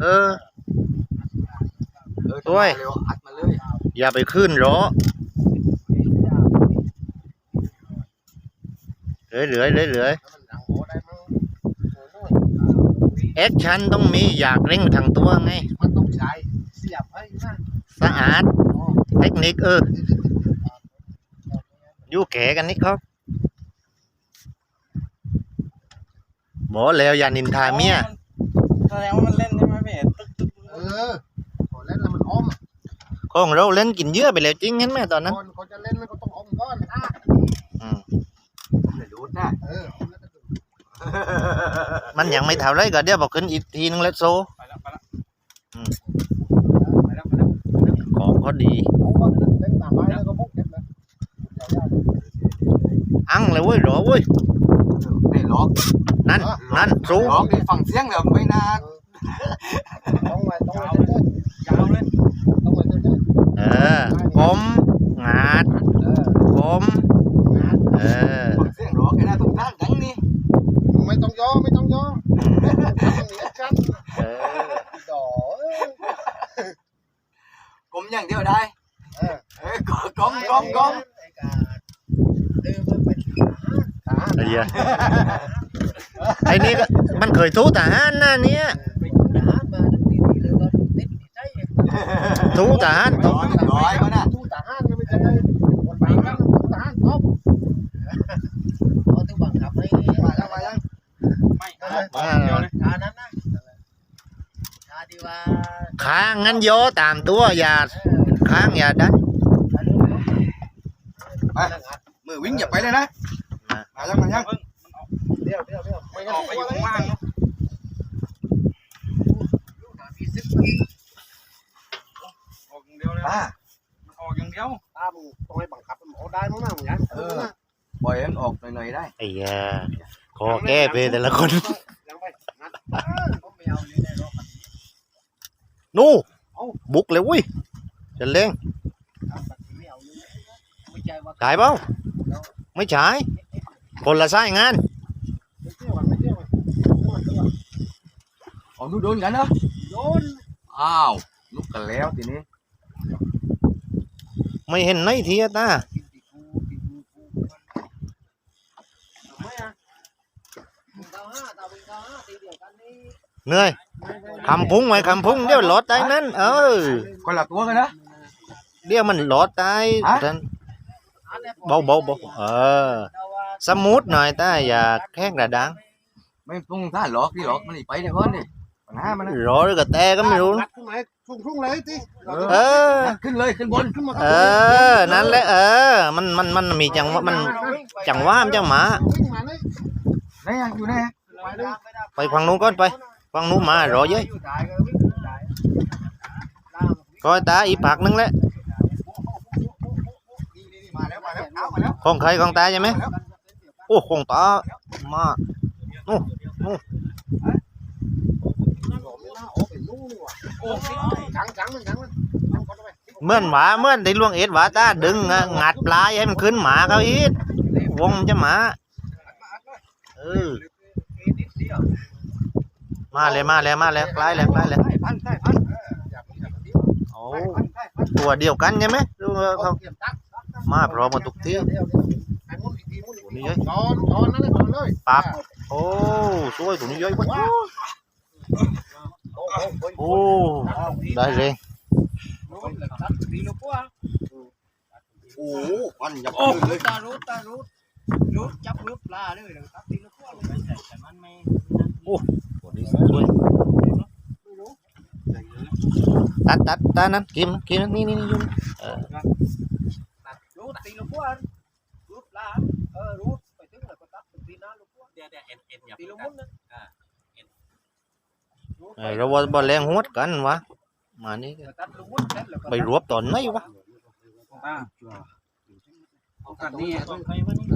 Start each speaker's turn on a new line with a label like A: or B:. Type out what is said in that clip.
A: เออ
B: เออ
A: โอ้ย
B: เร็วอัดมาเลย
A: อย่าไปขึ้นเหรอเหลือยเหลือยเหลือยเหลือย
B: แล้วมันดังโอ้ได้มั้งโอ้ย
A: แอคชั่นต้องมีอยากเร่งทางตัวไง
B: มันต้องใช้เสียบให้นะ
A: สะอาดเทคนิคเอออยู่แก่กันนี่ครับบอกแล้วอย่านินทาเมีย
C: แสดงว่ามันเล่นใช่ไหมพี่เห็นตึ๊กตึ๊ก
B: เออพอเล่นแล้วมันอ้อม
A: ของเราเล่นกินเยอะไปแล้วจริงเห็นไหมตอนนั้น
B: คนเขาจะเล่นมันก็ต้องอ้อมก้อนอะ
A: อืม
B: ไม่รู้นะเอออ้อมแล้วก็ดู
A: มันยังไม่เท่าไรก็เดี๋ยวบอกขึ้นอีกทีนึงแล้วโซ
C: ไปแล้วไปแล้ว
A: อืม
C: ไปแล้วไปแล้ว
A: ของเขาดี
B: เอาว่าเล่นตามไม้แล้วก็มุกเก็บเลยอย่าๆ
A: อังเลยเว้ยหรอเว้ย
B: ไม่ล็อก
A: นั่นนั่นสู้
B: ล็อกนี่ฟังเสียงแล้วไม่นานต้องไว้ต้องไว้เรื่อย
C: ยาวเลย
B: ๆต้องไว้เรื่อย
A: เออ ผมงาด
B: ๆเออ
A: ผมเออ
B: ฟังเสียงล็อกไอ้น่าต้องด้านดังนี่ไม่ต้องย่อไม่ต้องย่อต้องมีแอคชั่น
A: เออ
B: ดอผมอย่างเดียวได้เออเออกกอมกอมกอม
A: ไอ้เหี้ยไอ้นี่ก็มันเคยทูทหารนะเนี่ยทูทหารทู
B: ร้อยร้อยก็นะทูตาห้านก็ไม่ใช่คนบางนะทูตาห้านท็อปเขาต้องบังคับให้มาแล้วมาแล้ว
C: ไม่
A: อ่า
C: เดีย วเลย
B: ชานั้นนะชาที่ว่า
A: ค้างงั้นโยตามตัวอย่าค้างอย่าดัน
B: มือวิ่งอย่าไปเลยนะมายังมายัง
C: เพิ่งมันออก
B: เดี๋ยวเดี๋ยวเดี๋ยวไม่
C: ออกไปอยู่ข้างล่างเนอะ ออกอย่างเดียวเลย
B: ป้า
C: มันออกอย่างเดียว
B: ป้ามึงต้องให้บังคับมันเอาได้มั้งนะมึงยังเออปล่อยมันออกหน่อยๆได้
A: ไอ้เหี้ยขอแก้เพแต่ละคน
B: ยังไปงัดผมไม่เอาเลยได้หรอก
A: นู่บุกเลยเวุ้ยจะเล่ง
B: ไม่เอาเลยไม่ใจว่า
A: ขายเปล่าไม่ฉายคนละสายงาน
B: ไม่เที่ยวไม่เที่ยวอ๋อนูโดนกันเหรอโดนอ้าวลุกกันแล้วทีนี้
A: ไม่เห็นในทีอะตาเหนื่อยคำพุ่งไว้คำพุ่งเดี๋ยวหลอดได้นั้นเออ
B: คนละตัวกันนะ
A: เดี๋ยวมันหลอดได้
B: ฮะ
A: ท่านเบาเบาเบาเออสมูทหน่อยตาอย่าแข้งกระดัง
B: ไม่ต้องท่าหลอกที่หลอกมันหนีไปเดี๋ยวก่อนดิปัญหามัน นะ
A: รอหรือกระแตก็ไม่รู้
B: งัดขึ้นไหนพุ่งพุ่งเลยที
A: เออ
B: ขึ้นเลยขึ้นบนขึ้นมา
A: เออนั่นแหละเออมันมันมันมีจังหวะมันจังหวะมันจังหมา
B: วิ่งมาเลยไหนอะอยู่ไหนอะไปเลย
A: ไปฝั่งนู้นก่อนไปฝั่งนู้นมารอเยอะก็ตาอีกผักนึงแหละ
B: มาแล้วมาแล้วเอามาแล้ว
A: ของใครของตาใช่ไหมโอ้ของตามา
B: โอ้จั งจังมันจังมันจังก่อนไป
A: เหมื่อนหมาเหมื่อนที่ลวงเอ็ดหวาตาดึงอะงัดปลายให้มันขึ้นหมาเขาอีกวงมันจะหมาเออมาเลยมาเลยมาเลยใกล้เลยใกล้เลย
B: พันใช่พัน
A: โอ้ตัวเดียวกันใช่ไหมดูเขามาพร้อมกันทุกที่
B: นี่เยจอนจอนนั่นเลยจอนเลย
A: ปับโอ้สวยตัวนี้เยอะกว่าโอ้ได้เลย
B: โอ้พันยับ
C: โอ้
B: เลย
C: ตารู้ตารู้รู้จับรู้ปลาเลยครับตีลูกพ่วงแต่มันไม่
A: ตัวนี้สวยตัดตัดตานั้นกิ มกิมนี่นี่นี่ยุ่งเออ
C: รู้ตีลูกพ่วงรู้ปลาเออรู้ไปถึงเลยก็ตัดตีน้าลูกพ่วงเดี๋ยวเดี๋ยวเอ็นเอ็นอย่าตีลูกมุ้นนะ
A: เออเราว่าบอลแรงหัวกันวะมานี่
C: ตัดลูกมุ้นเสร็จแล้วก็
A: ไปรวบตอนไหนวะ
C: อ่าเอากันนี่ต้องไปวันนี้